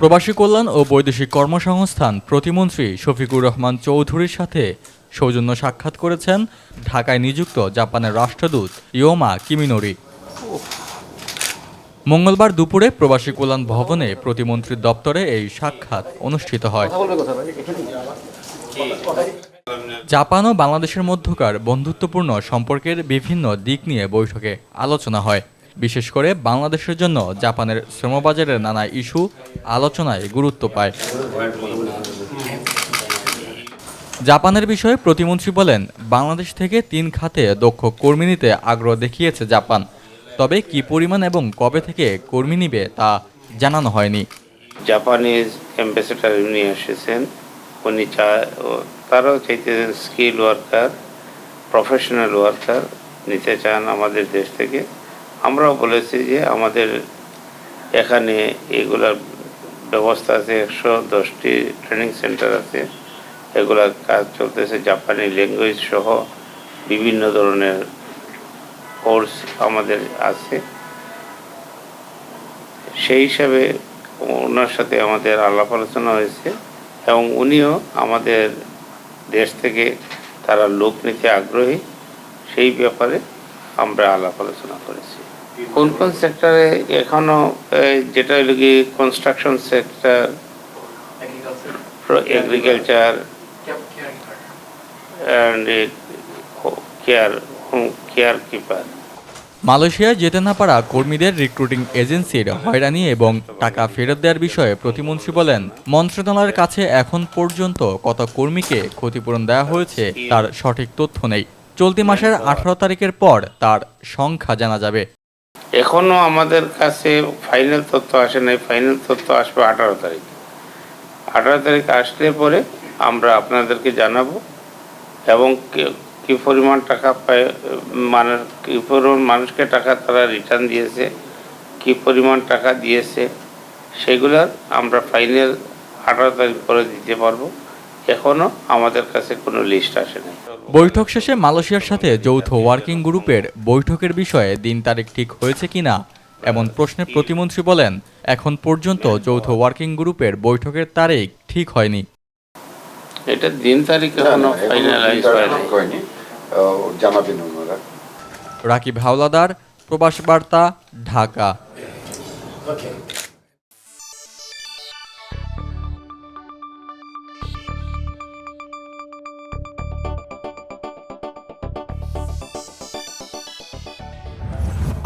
প্রবাসী কল্যাণ ও বৈদেশিক কর্মসংস্থান প্রতিমন্ত্রী শফিকুর রহমান চৌধুরীর সাথে সৌজন্য সাক্ষাৎ করেছেন ঢাকায় নিযুক্ত জাপানের রাষ্ট্রদূত ইয়োমা কিমিনোরি। মঙ্গলবার দুপুরে প্রবাসী কল্যাণ ভবনে প্রতিমন্ত্রীর দপ্তরে এই সাক্ষাৎ অনুষ্ঠিত হয়। জাপান ও বাংলাদেশের মধ্যকার বন্ধুত্বপূর্ণ সম্পর্কের বিভিন্ন দিক নিয়ে বৈঠকে আলোচনা হয়। বিশেষ করে বাংলাদেশের জন্য জাপানের শ্রমবাজারের নানা ইস্যু আলোচনায় গুরুত্ব পায়। জাপানের বিষয়ে প্রতিমন্ত্রী বলেন, বাংলাদেশ থেকে তিন খাতে দক্ষ কর্মী নিতে আগ্রহ দেখিয়েছে জাপান। তবে কি পরিমাণ এবং কবে থেকে কর্মী নিবে তা জানানো হয়নি। জাপানিজ অ্যাম্বাসেডার উনি এসেছেন। উনি চা তারাও চাইতেছেন স্কিল ওয়ার্কার, প্রফেশনাল ওয়ার্কার নিতে চান আমাদের দেশ থেকে। আমরাও বলেছি যে আমাদের এখানে এগুলার ব্যবস্থা আছে একশো দশটি ট্রেনিং সেন্টার আছে। এগুলার কাজ চলতেছে জাপানি ল্যাঙ্গুয়েজ সহ বিভিন্ন ধরনের কোর্স আমাদের আছে। সেই হিসাবে ওনার সাথে আমাদের আলাপ আলোচনা হয়েছে এবং উনিও আমাদের দেশ থেকে তারা লোক নিতে আগ্রহী। সেই ব্যাপারে আমরা আলাপ আলোচনা করেছি। কোন কোন সেক্টরে এখনও যেটা হলো কি construction sector agriculture and care care keeper মালয়েশিয়ায় যেতে না পারা কর্মীদের রিক্রুটিং এজেন্সির হয়রানি এবং টাকা ফেরত দেওয়ার বিষয়ে প্রতিমন্ত্রী বলেন মন্ত্রণালয়ের কাছে এখন পর্যন্ত কত কর্মীকে ক্ষতিপূরণ দেওয়া হয়েছে তার সঠিক তথ্য নেই। চলতি মাসের আঠারো তারিখের পর তার সংখ্যা জানা যাবে। এখনও আমাদের কাছে ফাইনাল তথ্য আসে নাই। ফাইনাল তথ্য আসবে আঠারো তারিখ। আঠারো তারিখ আসলে পরে আমরা আপনাদেরকে জানাব এবং কি- পরিমাণ টাকা পায় মানে কি পরিমাণ মানুষকে টাকা তারা রিটার্ন দিয়েছে, কি পরিমাণ টাকা দিয়েছে সেগুলার আমরা ফাইনাল আঠারো তারিখ পরে দিতে পারব। এখনও আমাদের কাছে কোনো লিস্ট আসে নাই বৈঠক শেষে মালয়েশিয়ার সাথে যৌথ ওয়ার্কিং গ্রুপের বৈঠকের বিষয়ে দিন তারিখ ঠিক হয়েছে কিনা এমন প্রশ্নে প্রতিমন্ত্রী বলেন এখন পর্যন্ত যৌথ ওয়ার্কিং গ্রুপের বৈঠকের তারিখ ঠিক হয়নি। এটা দিন তারিখ এখনও ফাইনালাইজ হয়নি। জানাবেন ওনারা রাকিব হাওলাদার প্রবাস বার্তা ঢাকা।